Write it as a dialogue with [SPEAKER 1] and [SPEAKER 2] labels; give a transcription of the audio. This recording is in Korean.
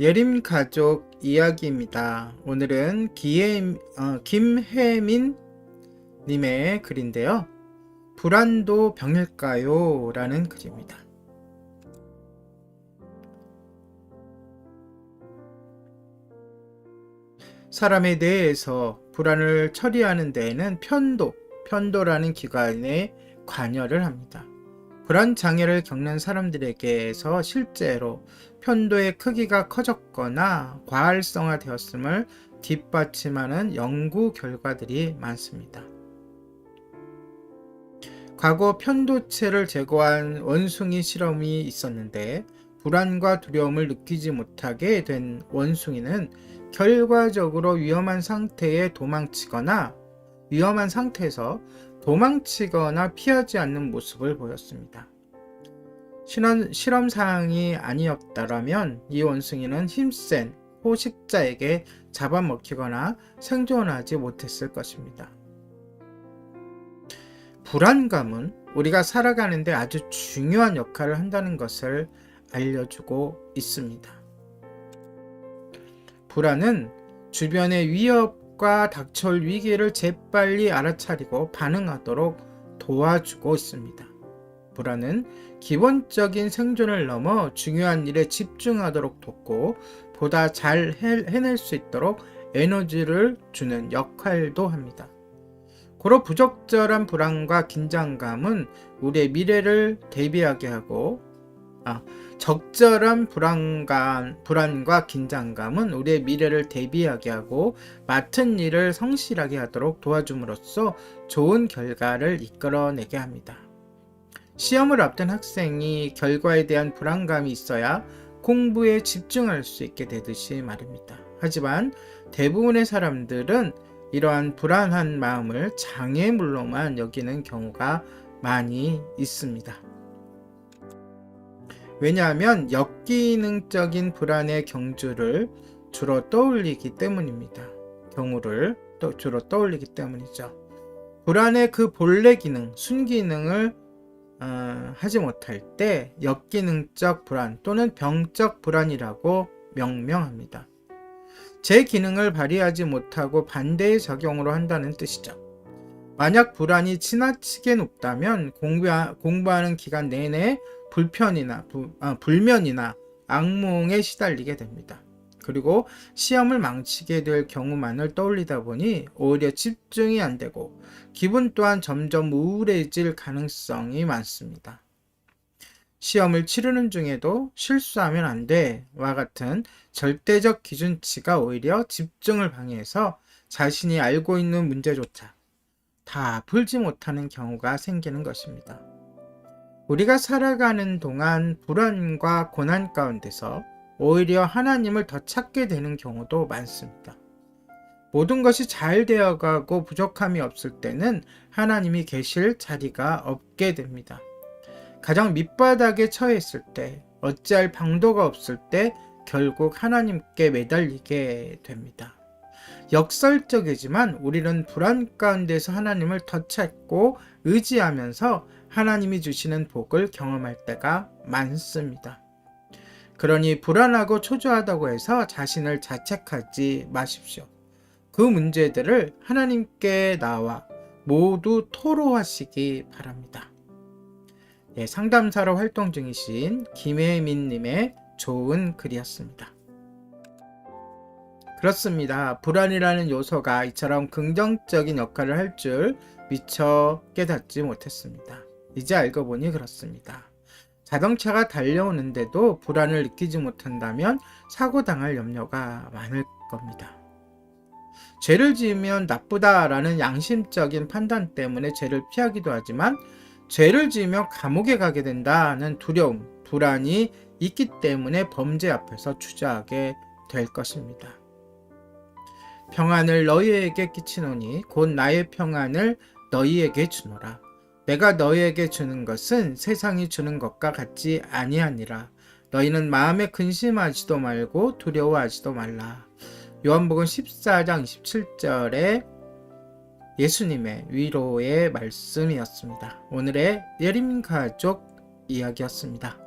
[SPEAKER 1] 예림 가족 이야기입니다. 오늘은 어, 김혜민 님의 글인데요. 불안도 병일까요? 라는 글입니다. 사람에 대해서 불안을 처리하는 데에는 편도, 편도라는 기관에 관여를 합니다. 불안 장애를 겪는 사람들에게서 실제로 편도의 크기가 커졌거나 과활성화되었음을 뒷받침하는 연구 결과들이 많습니다. 과거 편도체를 제거한 원숭이 실험이 있었는데 불안과 두려움을 느끼지 못하게 된 원숭이는 결과적으로 위험한 상태에 도망치거나 위험한 상태에서 도망치거나 피하지 않는 모습을 보였습니다. 실험, 실험 사항이 아니었다라면 이 원숭이는 힘센 포식자에게 잡아먹히거나 생존하지 못했을 것입니다. 불안감은 우리가 살아가는데 아주 중요한 역할을 한다는 것을 알려주고 있습니다. 불안은 주변의 위협 과 닥쳐올 위기를 재빨리 알아차리고 반응하도록 도와주고 있습니다. 불안은 기본적인 생존을 넘어 중요한 일에 집중하도록 돕고 보다 잘 해낼 수 있도록 에너지를 주는 역할도 합니다. 고로 부적절한 불안과 긴장감은 우리의 미래를 대비하게 하고 아, 적절한 불안감, 불안과 긴장감은 우리의 미래를 대비하게 하고 맡은 일을 성실하게 하도록 도와줌으로써 좋은 결과를 이끌어내게 합니다. 시험을 앞둔 학생이 결과에 대한 불안감이 있어야 공부에 집중할 수 있게 되듯이 말입니다. 하지만 대부분의 사람들은 이러한 불안한 마음을 장애물로만 여기는 경우가 많이 있습니다. 왜냐하면 역기능적인 불안의 경주를 주로 떠올리기 때문입니다. 경우를 또 주로 떠올리기 때문이죠. 불안의 그 본래 기능, 순기능을 어, 하지 못할 때 역기능적 불안 또는 병적 불안이라고 명명합니다. 제 기능을 발휘하지 못하고 반대의 작용으로 한다는 뜻이죠. 만약 불안이 지나치게 높다면 공부하, 공부하는 기간 내내 불편이나 부, 아, 불면이나 악몽에 시달리게 됩니다. 그리고 시험을 망치게 될 경우만을 떠올리다 보니 오히려 집중이 안 되고 기분 또한 점점 우울해질 가능성이 많습니다. 시험을 치르는 중에도 실수하면 안 돼와 같은 절대적 기준치가 오히려 집중을 방해해서 자신이 알고 있는 문제조차 다 풀지 못하는 경우가 생기는 것입니다. 우리가 살아가는 동안 불안과 고난 가운데서 오히려 하나님을 더 찾게 되는 경우도 많습니다. 모든 것이 잘 되어가고 부족함이 없을 때는 하나님이 계실 자리가 없게 됩니다. 가장 밑바닥에 처해 있을 때, 어찌할 방도가 없을 때 결국 하나님께 매달리게 됩니다. 역설적이지만 우리는 불안 가운데서 하나님을 더 찾고 의지하면서 하나님이 주시는 복을 경험할 때가 많습니다. 그러니 불안하고 초조하다고 해서 자신을 자책하지 마십시오. 그 문제들을 하나님께 나와 모두 토로하시기 바랍니다. 예, 상담사로 활동 중이신 김혜민님의 좋은 글이었습니다. 그렇습니다. 불안이라는 요소가 이처럼 긍정적인 역할을 할 줄 미처 깨닫지 못했습니다. 이제 알고 보니 그렇습니다. 자동차가 달려오는데도 불안을 느끼지 못한다면 사고당할 염려가 많을 겁니다. 죄를 지으면 나쁘다라는 양심적인 판단 때문에 죄를 피하기도 하지만 죄를 지으며 감옥에 가게 된다는 두려움, 불안이 있기 때문에 범죄 앞에서 주저하게 될 것입니다. 평안을 너희에게 끼치노니 곧 나의 평안을 너희에게 주노라. 내가 너희에게 주는 것은 세상이 주는 것과 같지 아니하니라. 너희는 마음에 근심하지도 말고 두려워하지도 말라. 요한복음 14장 27절에 예수님의 위로의 말씀이었습니다. 오늘의 예림 가족 이야기였습니다.